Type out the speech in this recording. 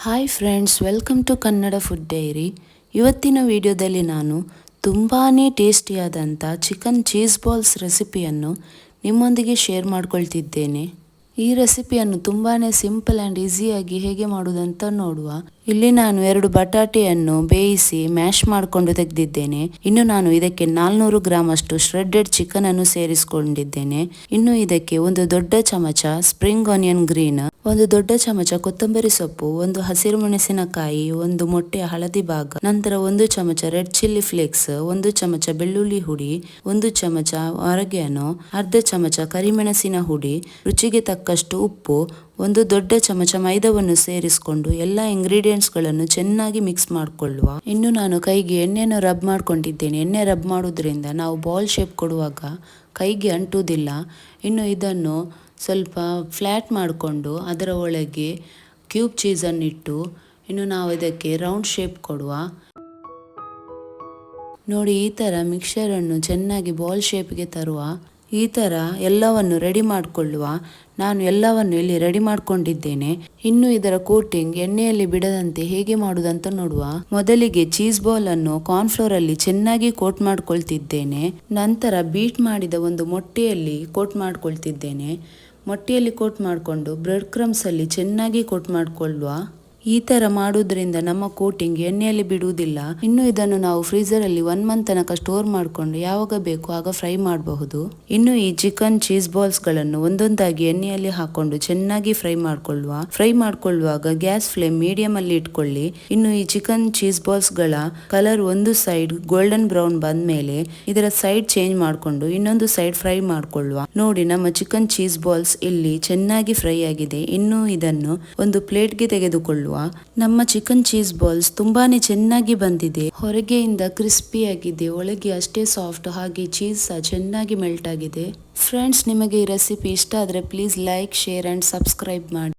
Hi friends welcome to Kannada food diary ಇವತ್ತಿನ ವಿಡಿಯೋದಲ್ಲಿ ನಾನು ತುಂಬಾ ಟೇಸ್ಟಿಯಾದಂಥ ಚಿಕನ್ ಚೀಸ್ ಬಾಲ್ಸ್ ರೆಸಿಪಿಯನ್ನು ನಿಮ್ಮೊಂದಿಗೆ ಶೇರ್ ಮಾಡ್ಕೊಳ್ತಿದ್ದೇನೆ. ಈ ರೆಸಿಪಿಯನ್ನು ತುಂಬಾ ಸಿಂಪಲ್ ಆ್ಯಂಡ್ ಈಸಿಯಾಗಿ ಹೇಗೆ ಮಾಡುವುದಂತ ನೋಡುವ ಇಲ್ಲಿ ನಾನು ಎರಡು ಬಟಾಟೆಯನ್ನು ಬೇಯಿಸಿ ಮ್ಯಾಶ್ ಮಾಡಿಕೊಂಡು ತೆಗೆದಿದ್ದೇನೆ. ಇನ್ನು ನಾನು ಇದಕ್ಕೆ ನಾಲ್ನೂರು ಗ್ರಾಮ್ ಅಷ್ಟು ಶ್ರೆಡ್ಡೆಡ್ ಚಿಕನ್ ಅನ್ನು ಸೇರಿಸಿಕೊಂಡಿದ್ದೇನೆ. ಇನ್ನು ಇದಕ್ಕೆ ಒಂದು ದೊಡ್ಡ ಚಮಚ ಸ್ಪ್ರಿಂಗ್ ಆನಿಯನ್ ಗ್ರೀನ್ ಒಂದು ದೊಡ್ಡ ಚಮಚ ಕೊತ್ತಂಬರಿ ಸೊಪ್ಪು, ಒಂದು ಹಸಿರು ಮೆಣಸಿನಕಾಯಿ, ಒಂದು ಮೊಟ್ಟೆಯ ಹಳದಿ ಭಾಗ, ನಂತರ ಒಂದು ಚಮಚ ರೆಡ್ ಚಿಲ್ಲಿ ಫ್ಲೇಕ್ಸ್, ಒಂದು ಚಮಚ ಬೆಳ್ಳುಳ್ಳಿ ಹುಡಿ, ಒಂದು ಚಮಚ ಆರಗ್ಯಾನೋ ಅರ್ಧ ಚಮಚ ಕರಿಮೆಣಸಿನ ಹುಡಿ, ರುಚಿಗೆ ತಕ್ಕಷ್ಟು ಉಪ್ಪು ಒಂದು ದೊಡ್ಡ ಚಮಚ ಮೈದಾವನ್ನು ಸೇರಿಸಿಕೊಂಡು ಎಲ್ಲ ಇಂಗ್ರೀಡಿಯೆಂಟ್ಸ್ಗಳನ್ನು ಚೆನ್ನಾಗಿ ಮಿಕ್ಸ್ ಮಾಡಿಕೊಳ್ಳುವ. ಇನ್ನು ನಾನು ಕೈಗೆ ಎಣ್ಣೆಯನ್ನು ರಬ್ ಮಾಡ್ಕೊಂಡಿದ್ದೇನೆ. ಎಣ್ಣೆ ರಬ್ ಮಾಡೋದ್ರಿಂದ ನಾವು ಬಾಲ್ ಶೇಪ್ ಕೊಡುವಾಗ ಕೈಗೆ ಅಂಟುವುದಿಲ್ಲ. ಇನ್ನು ಇದನ್ನು ಸ್ವಲ್ಪ ಫ್ಲ್ಯಾಟ್ ಮಾಡಿಕೊಂಡು ಅದರ ಒಳಗೆ ಕ್ಯೂಬ್ ಚೀಸನ್ನಿಟ್ಟು ಇನ್ನು ನಾವು ಇದಕ್ಕೆ ರೌಂಡ್ ಶೇಪ್ ಕೊಡುವ. ನೋಡಿ ಈ ಥರ ಮಿಕ್ಸರನ್ನು ಚೆನ್ನಾಗಿ ಬಾಲ್ ಶೇಪ್ಗೆ ತರುವ ಈ ಥರ ಎಲ್ಲವನ್ನು ರೆಡಿ ಮಾಡಿಕೊಳ್ಳುವ, ನಾನು ಎಲ್ಲವನ್ನು ಇಲ್ಲಿ ರೆಡಿ ಮಾಡಿಕೊಂಡಿದ್ದೇನೆ. ಇನ್ನು ಇದರ ಕೋಟಿಂಗ್ ಎಣ್ಣೆಯಲ್ಲಿ ಬಿಡದಂತೆ ಹೇಗೆ ಮಾಡುವುದಂತ ನೋಡುವ. ಮೊದಲಿಗೆ ಚೀಸ್ ಬಾಲ್ ಅನ್ನು ಕಾರ್ನ್ಫ್ಲೋರ್ ಅಲ್ಲಿ ಚೆನ್ನಾಗಿ ಕೋಟ್ ಮಾಡ್ಕೊಳ್ತಿದ್ದೇನೆ. ನಂತರ ಬೀಟ್ ಮಾಡಿದ ಒಂದು ಮೊಟ್ಟೆಯಲ್ಲಿ ಕೋಟ್ ಮಾಡ್ಕೊಳ್ತಿದ್ದೇನೆ. ಮೊಟ್ಟೆಯಲ್ಲಿ ಕೋಟ್ ಮಾಡಿಕೊಂಡು ಬ್ರೆಡ್ ಕ್ರಮ್ಸ್ ಅಲ್ಲಿ ಚೆನ್ನಾಗಿ ಕೋಟ್ ಮಾಡಿಕೊಳ್ಳುವ. ಈ ತರ ಮಾಡುವುದರಿಂದ ನಮ್ಮ ಕೋಟಿಂಗ್ ಎಣ್ಣೆಯಲ್ಲಿ ಬಿಡುವುದಿಲ್ಲ. ಇನ್ನು ಇದನ್ನು ನಾವು ಫ್ರೀಜರ್ ಅಲ್ಲಿ ಒನ್ ಮಂತ್ ತನಕ ಸ್ಟೋರ್ ಮಾಡಿಕೊಂಡು ಯಾವಾಗ ಬೇಕು ಆಗ ಫ್ರೈ ಮಾಡಬಹುದು. ಇನ್ನು ಈ ಚಿಕನ್ ಚೀಸ್ ಬಾಲ್ಸ್ಗಳನ್ನು ಒಂದೊಂದಾಗಿ ಎಣ್ಣೆಯಲ್ಲಿ ಹಾಕೊಂಡು ಚೆನ್ನಾಗಿ ಫ್ರೈ ಮಾಡಿಕೊಳ್ಳುವ. ಫ್ರೈ ಮಾಡಿಕೊಳ್ಳುವಾಗ ಗ್ಯಾಸ್ ಫ್ಲೇಮ್ ಮೀಡಿಯಂ ಅಲ್ಲಿ ಇಟ್ಕೊಳ್ಳಿ. ಇನ್ನು ಈ ಚಿಕನ್ ಚೀಸ್ ಬಾಲ್ಸ್ಗಳ ಕಲರ್ ಒಂದು ಸೈಡ್ ಗೋಲ್ಡನ್ ಬ್ರೌನ್ ಬಂದ್ಮೇಲೆ ಇದರ ಸೈಡ್ ಚೇಂಜ್ ಮಾಡಿಕೊಂಡು ಇನ್ನೊಂದು ಸೈಡ್ ಫ್ರೈ ಮಾಡಿಕೊಳ್ಳುವ. ನೋಡಿ ನಮ್ಮ ಚಿಕನ್ ಚೀಸ್ ಬಾಲ್ಸ್ ಇಲ್ಲಿ ಚೆನ್ನಾಗಿ ಫ್ರೈ ಆಗಿದೆ. ಇನ್ನು ಇದನ್ನು ಒಂದು ಪ್ಲೇಟ್ಗೆ ತೆಗೆದುಕೊಳ್ಳುವ. ನಮ್ಮ ಚಿಕನ್ ಚೀಸ್ ಬಾಲ್ಸ್ ತುಂಬಾನೇ ಚೆನ್ನಾಗಿ ಬಂದಿದೆ. ಹೊರಗೆಯಿಂದ ಕ್ರಿಸ್ಪಿ ಆಗಿದೆ. ಒಳಗೆ ಅಷ್ಟೇ ಸಾಫ್ಟ್, ಹಾಗೆ ಚೀಸ್ ಸಹ ಚೆನ್ನಾಗಿ ಮೆಲ್ಟ್ ಆಗಿದೆ. ಫ್ರೆಂಡ್ಸ್, ನಿಮಗೆ ಈ ರೆಸಿಪಿ ಇಷ್ಟ ಆದರೆ please like, share and subscribe ಮಾಡಿ.